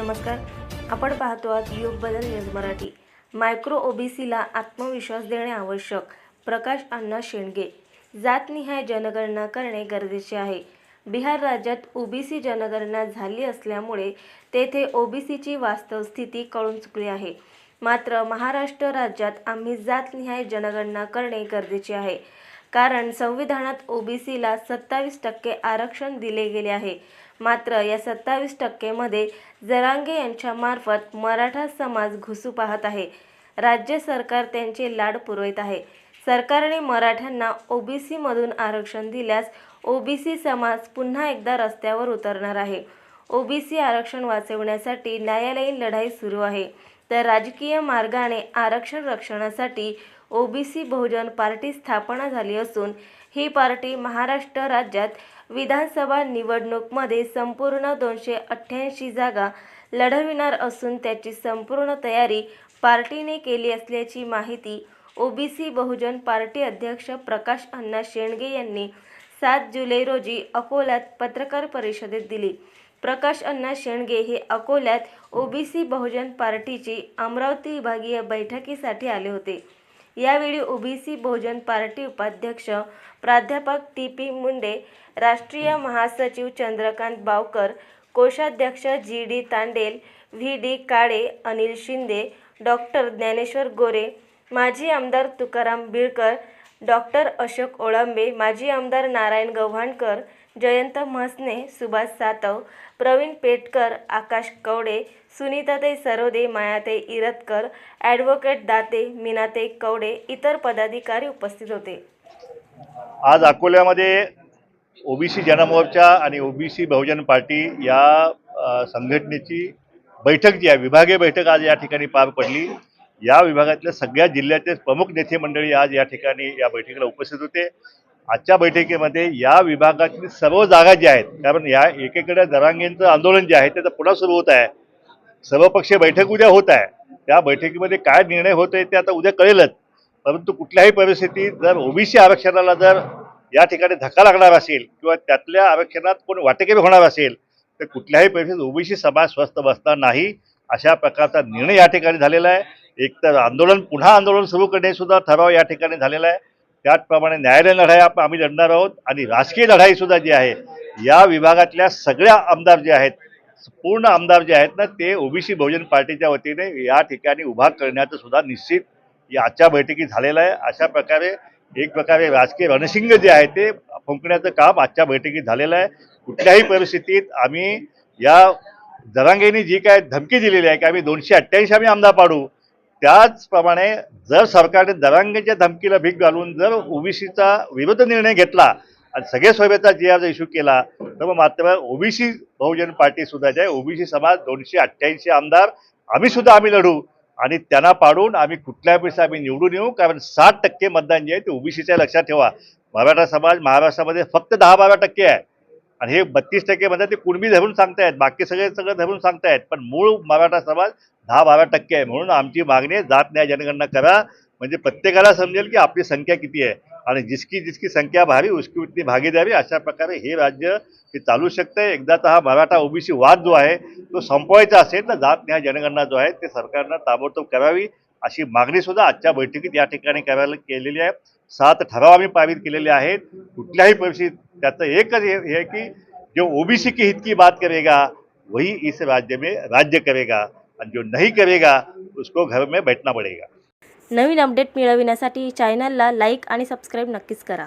नमस्कार. आपण पाहतो आहात युग बदल न्यूज मराठी. मायक्रो ओबीसीला आत्मविश्वास देणे आवश्यक. प्रकाश अण्णा शेंडगे. जातनिहाय जनगणना करणे गरजेचे आहे. बिहार राज्यात ओबीसी जनगणना झाली असल्यामुळे तेथे ओबीसीची वास्तव स्थिती कळून चुकली आहे. मात्र महाराष्ट्र राज्यात आम्ही जातनिहाय जनगणना करणे गरजेचे आहे. कारण संविधानात ओबीसीला सत्तावीस टक्के आरक्षण दिले गेले आहे. मात्र या सत्तावीस टक्केमध्ये जरांगे यांच्यामार्फत मराठा समाज घुसू पाहत आहे. राज्य सरकार त्यांचे लाड पुरवित आहे. सरकारने मराठ्यांना ओबीसीमधून आरक्षण दिल्यास ओबीसी समाज पुन्हा एकदा रस्त्यावर उतरणार आहे. ओबीसी आरक्षण वाचवण्यासाठी न्यायालयीन लढाई सुरू आहे. तर राजकीय मार्गाने आरक्षण रक्षणासाठी ओबीसी बहुजन पार्टी स्थापना झाली असून ही पार्टी महाराष्ट्र राज्यात विधानसभा निवडणूकमध्ये संपूर्ण दोनशे अठ्ठ्याऐंशी जागा लढविणार असून त्याची संपूर्ण तयारी पार्टीने केली असल्याची माहिती ओबीसी बहुजन पार्टी अध्यक्ष प्रकाश अण्णा शेंडगे यांनी सात जुलै रोजी अकोल्यात पत्रकार परिषदेत दिली. प्रकाश अण्णा शेंडगे हे अकोल्यात ओबीसी बहुजन पार्टीची अमरावती विभागीय बैठकीसाठी आले होते. यावेळी ओबीसी बहुजन पार्टी उपाध्यक्ष प्राध्यापक टी पी मुंडे राष्ट्रीय महासचिव चंद्रकांत बावकर कोषाध्यक्ष G D Tandel V D Kale Anil Shinde doctor Dnyaneshwar Gore माजी आमदार तुकाराम बिळकर डॉक्टर अशोक ओळंबे माजी आमदार नारायण गव्हाणकर जयंत म्हसने सुभाष सातव प्रवीण पेटकर आकाश कवडे सुनीताताई सरोदे मायाताई इरतकर ॲडव्होकेट दाते मीनाताई कवडे इतर पदाधिकारी उपस्थित होते. आज अकोल्यामध्ये ओबीसी जनमोर्चा आणि ओबीसी बहुजन पार्टी या संघटनेची बैठक जी आहे विभागीय बैठक आज या ठिकाणी पार पडली. या विभागातल्या सगळ्या जिल्ह्याचे प्रमुख नेते मंडळी आज या ठिकाणी या बैठकीला उपस्थित होते. आजच्या बैठकीमध्ये या विभागातील सर्व जागा ज्या आहेत कारण या एकेकडे जरांगेंचं आंदोलन जे आहे ते तर पुन्हा सुरू होत आहे. सर्वपक्षीय बैठक उद्या होत आहे. त्या बैठकीमध्ये काय निर्णय होत आहे ते आता उद्या कळेलच. परंतु कुठल्याही परिस्थितीत जर ओबीसी आरक्षणाला जर या ठिकाणी धक्का लागणार असेल किंवा त्यातल्या आरक्षणात कोण वाटेकरी होणार असेल तर कुठल्याही परिस्थितीत ओबीसी समाज स्वस्थ बसणार नाही. अशा प्रकारचा निर्णय या ठिकाणी झालेला आहे. एकतर आंदोलन पुन्हा आंदोलन सुरू करणे सुद्धा ठराव या ठिकाणी झालेला आहे. त्याचप्रमाणे न्यायालयीन लढाई आम्ही लढणार आहोत आणि राजकीय लढाई सुद्धा जी आहे या विभागातल्या सगळ्या आमदार जे आहेत पूर्ण आमदार जे आहेत ना ते ओबीसी बहुजन पार्टीच्या वतीने या ठिकाणी उभा करण्याचं सुद्धा निश्चित या आजच्या बैठकीत झालेलं आहे. अशा प्रकारे एक प्रकारे राजकीय रणशिंग जे आहे ते फुंकण्याचं काम आजच्या बैठकीत झालेलं आहे. कुठल्याही परिस्थितीत आम्ही या जरांगेंनी जी काय धमकी दिलेली आहे की आम्ही दोनशे अठ्ठ्याऐंशी आम्ही आमदार पाडू त्याचप्रमाणे जर सरकारने दरांगेच्या धमकीला भीक घालून जर ओबीसीचा विरोध निर्णय घेतला आणि सगळे सोयबेचा जी आर इश्यू केला तर मग मात्र ओबीसी बहुजन पार्टी सुद्धा जे आहे ओबीसी समाज दोनशे अठ्ठ्याऐंशी आमदार आम्ही सुद्धा आम्ही लढू. आणि त्यांना पाडून आम्ही कुठल्या पैसे आम्ही निवडून येऊ? कारण साठ टक्के मतदान जे आहे ते ओबीसीच्या लक्षात ठेवा. मराठा समाज महाराष्ट्रामध्ये फक्त दहा बारा टक्के आहे. आणि हे बत्तीस टक्के म्हणतात ते कुणबी धरून सांगतायत. बाकी सगळे सगळं धरून सांगतायत. पण मूळ मराठा समाज दहा बारा टक्के आहे. म्हणून आमची मागणी जात न्याय जनगणना करा. म्हणजे प्रत्येकाला समजेल की आपली संख्या आणि जिसकी जिसकी संख्या भारी उसकी उतनी भागीदारी, अशा प्रकारे हे राज्य हे चालू शकतंय. एकदाचा हा मराठा ओबीसी वाद जो आहे तो संपवायचा असेल, तर जात न्याय जनगणना जो आहे, ते सरकारनं ताबडतोब करावी. अशी मागणी सुद्धा आजच्या बैठकीत या ठिकाणी करायला केलेली आहे. सात ठराव आम्ही पारित केलेले आहेत. कुठल्याही परिस्थितीत हे हे की, जो ओबीसी की हित की बात करेगा, वही इस राज्य में राज्य करेगा. आणि जो नहीं करेगा उसको घर में बैठना पड़ेगा। नवीन अपडेट मिळविण्यासाठी चॅनलला लाईक आणि सबस्क्राईब नक्कीच करा.